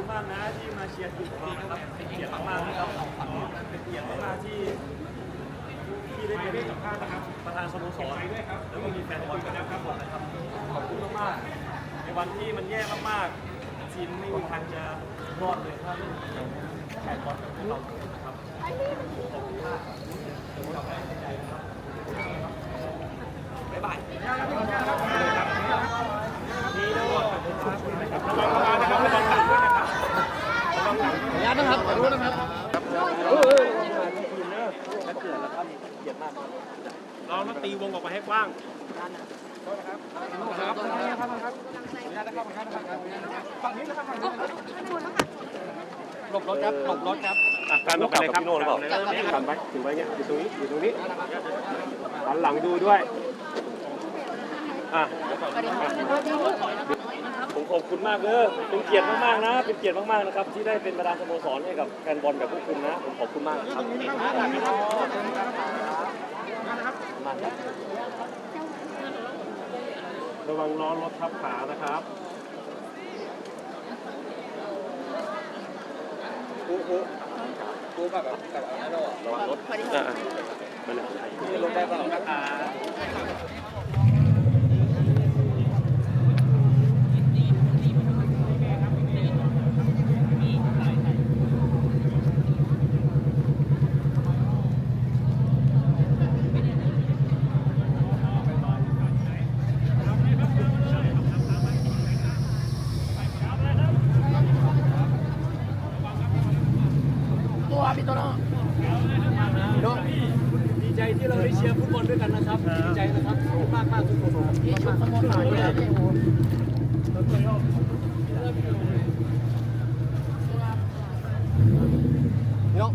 คุณมากนะที่มาเชียร์ทีมของเรานะครับเป็นเกียรติมากๆนะครับเป็นเกียรติมากๆที่ที่ได้เป็นประธานสโมสรแล้วก็มีแฟนบอลกันนะครับผมนะครับขอบคุณมากๆในวันที่มันแย่มากๆทีมไม่มีทางจะรอดเลยถ้าไม่มีแฟนบอลกับพวกเรานะครับขอบคุณมากบ๊ายบายนี่ด้วยนะครับระวังระวังนะครับระวังหลังด้วยนะครับระวังหลัง ขออ นุญาตนะครับขอรู้นะครับเราต้องตีวงออกไปให้กว้างหลบรถครับหลบรถครับการออกไปเลยครับพี่โน่หรือเปล่ากันไปถือไว้เงี้ยอยู่ตรงนี้อยู่ตรงนี้หันหลังดูด้วยอะผม ขอบคุณมากเลยเป็นเกียรติมากๆนะ เป็นเกียรติมากๆนะครับ ที่ได้เป็นประธานสโมสรให้กับแฟนบอลแบบพวกคุณนะ ผมขอบคุณมากครับระวังล้อรถทับขานะครับกูกูกูแบบแบบแบบอันนั้นหรอระวังรถอะอะมาเลยลงได้เปล่าราคาดีใจที่เราได้เชียร์ฟุตบอลด้วยกันนะครับ ดีใจนะครับขอบคุณมากมากๆทุกคนครับยก